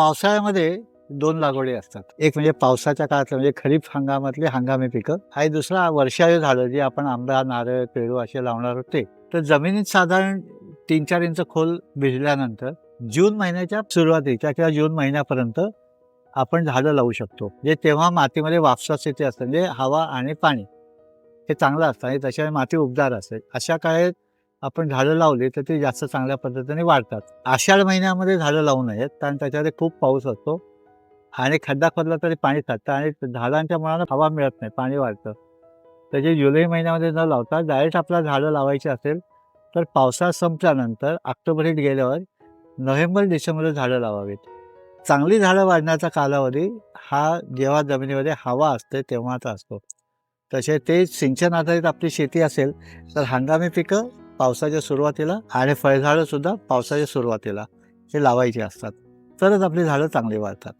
पावसाळ्यामध्ये दोन लागवडी असतात. एक म्हणजे पावसाच्या काळात म्हणजे खरीप हंगामातले हंगामी पिकं. आणि दुसरा वर्षाळू झाडं जी आपण आंबा नारळ पेरू असे लावणार होते. तर जमिनीत साधारण तीन चार इंच खोल भिजल्यानंतर जून महिन्याच्या सुरुवातीच्या किंवा जून महिन्यापर्यंत आपण झाडं लावू शकतो. म्हणजे तेव्हा मातीमध्ये वापसा स्थिती असते. म्हणजे हवा आणि पाणी हे चांगलं असतं आणि त्याच्यामुळे माती उबदार असते. अशा काळात आपण झाडं लावली तर ती जास्त चांगल्या पद्धतीने वाढतात. आषाढ महिन्यामध्ये झाडं लावू नयेत कारण त्याच्यामध्ये खूप पाऊस असतो. आणि खड्डा खोदला तरी पाणी खातं आणि झाडांच्या मुळांना हवा मिळत नाही पाणी वाढतं. त्याचे जुलै महिन्यामध्ये न लावता डायरेक्ट आपल्याला झाडं लावायची असेल तर पावसाळा संपल्यानंतर ऑक्टोबरीत गेल्यावर नोव्हेंबर डिसेंबरला झाडं लावावीत. चांगली झाडं वाढण्याचा कालावधी हा जेव्हा जमिनीमध्ये हवा असते तेव्हाचा असतो. तसे ते सिंचन आधारित आपली शेती असेल तर हंगामी पिकं पावसाच्या सुरुवातीला आणि फळझाडं सुद्धा पावसाच्या सुरुवातीला हे लावायचे असतात. तरच आपली झाडं चांगली वाढतात.